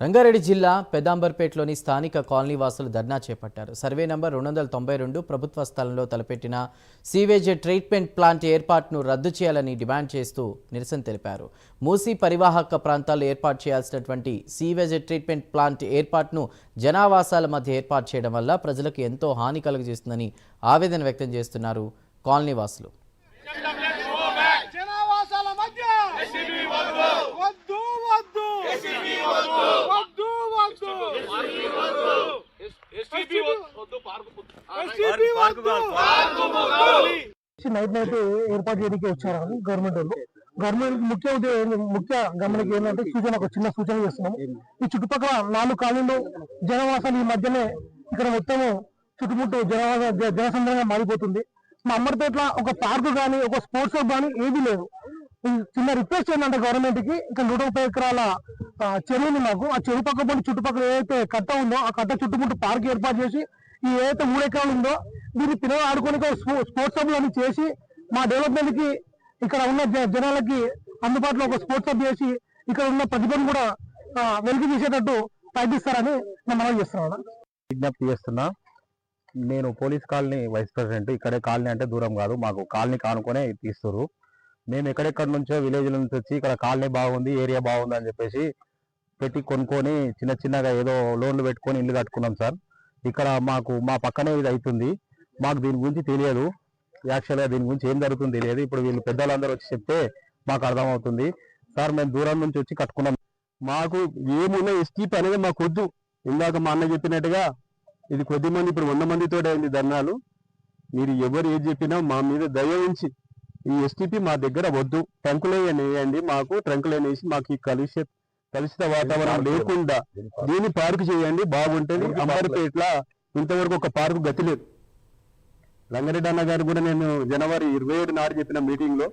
రంగారెడ్డి జిల్లా పెదాంబర్పేటలోని స్థానిక కాలనీ వాసులు ధర్నా చేపట్టారు. సర్వే నంబర్ రెండు వందల తొంభై రెండు ప్రభుత్వ స్థలంలో తలపెట్టిన సీవేజ్ ట్రీట్మెంట్ ప్లాంట్ ఏర్పాటును రద్దు చేయాలని డిమాండ్ చేస్తూ నిరసన తెలిపారు. మూసీ పరివాహక ప్రాంతాల్లో ఏర్పాటు చేయాల్సినటువంటి సీవేజ్ ట్రీట్మెంట్ ప్లాంట్ ఏర్పాటును జనావాసాల మధ్య ఏర్పాటు చేయడం వల్ల ప్రజలకు ఎంతో హాని కలుగజేస్తుందని ఆవేదన వ్యక్తం చేస్తున్నారు కాలనీ వాసులు జనావాసాల మధ్య వద్దు వద్దు వద్దు వద్దు ఎస్టీపీ వద్దు పార్కు ఎస్టీపీ వద్దు నైట్ నైట్ ఏర్పాటు చేయడానికి వచ్చారు గవర్నమెంట్ వాళ్ళు. గవర్నమెంట్ ముఖ్య ముఖ్య గమనిక ఏంటంటే సూచన ఒక చిన్న సూచన చేస్తున్నాం ఈ చుట్టుపక్కల నాలుగు కాలనీలు జనవాసాలు ఈ మధ్యనే ఇక్కడ మొత్తము చుట్టుముట్టు జనవాస జనసంద్రంగా మారిపోతుంది. మా అమ్మర్పేటలో ఒక పార్కు కానీ ఒక స్పోర్ట్స్ హబ్ కానీ ఏది లేదు. ఈ చిన్న రిక్వెస్ట్ ఏంటంటే గవర్నమెంట్కి ఇక్కడ నూట ముప్పై ఎకరాల ఆ, చెరువు ఉంది మాకు. ఆ చెరువు పక్క చుట్టుపక్కల ఏదైతే కట్ట ఉందో ఆ కట్ట చుట్టుముట్టు పార్క్ ఏర్పాటు చేసి ఈ ఏదైతే మూడెకరాలు ఉందో దీన్ని పిల్లలు ఆడుకొని స్పోర్ట్స్ హబ్ అని చేసి మా డెవలప్మెంట్కి ఇక్కడ ఉన్న జ- జనాలకి అందుబాటులో ఒక స్పోర్ట్స్ హబ్ చేసి ఇక్కడ ఉన్న ప్రతిభను కూడా వెలికి తీసేటట్టు ప్రయత్నిస్తారని నేను మనవి చేస్తున్నాను విజ్ఞప్తి చేస్తున్నా నేను పోలీస్ కాలనీ వైస్ ప్రెసిడెంట్ ఇక్కడే కాలనీ అంటే దూరం కాదు మాకు కాలనీ కానుకొనే తీస్తున్నారు మేము ఎక్కడెక్కడి నుంచో విలేజ్ నుంచి వచ్చి ఇక్కడ కాలనీ బాగుంది ఏరియా బాగుంది అని చెప్పేసి పెట్టి కొనుక్కొని చిన్న చిన్నగా ఏదో లోన్లు పెట్టుకొని ఇల్లు కట్టుకున్నాం సార్. ఇక్కడ మాకు మా పక్కనే ఇది అవుతుంది. మాకు దీని గురించి తెలియదు. యాక్చువల్గా దీని గురించి ఏం జరుగుతుందో తెలియదు. ఇప్పుడు వీళ్ళు పెద్దలందరూ వచ్చి చెప్తే మాకు అర్థమవుతుంది. సార్ మేము దూరం నుంచి వచ్చి కట్టుకున్నాం. మాకు ఏమున్నా ఎస్టీపీ అనేది మాకు వద్దు. ఇందాక మా అన్న చెప్పినట్టుగా ఇది కొద్ది మంది ఇప్పుడు వంద మందితో అయింది ధర్నాలు. మీరు ఎవరు ఏది చెప్పినా మా మీద దయ ఉంచి ఈ ఎస్టీపీ మా దగ్గర వద్దు. ట్రంకులు వేయండి మాకు ట్రంకులు వేసి మాకు ఈ కలుషిత కలుషిత వాతావరణం లేకుండా దీన్ని పార్కు చేయండి బాగుంటుంది. అంబర్పేట్ల ఇంతవరకు ఒక పార్కు గతి లేదు. రంగారెడ్డి అన్న గారు కూడా నేను జనవరి ఇరవై ఏడు నాడు చెప్పిన మీటింగ్లో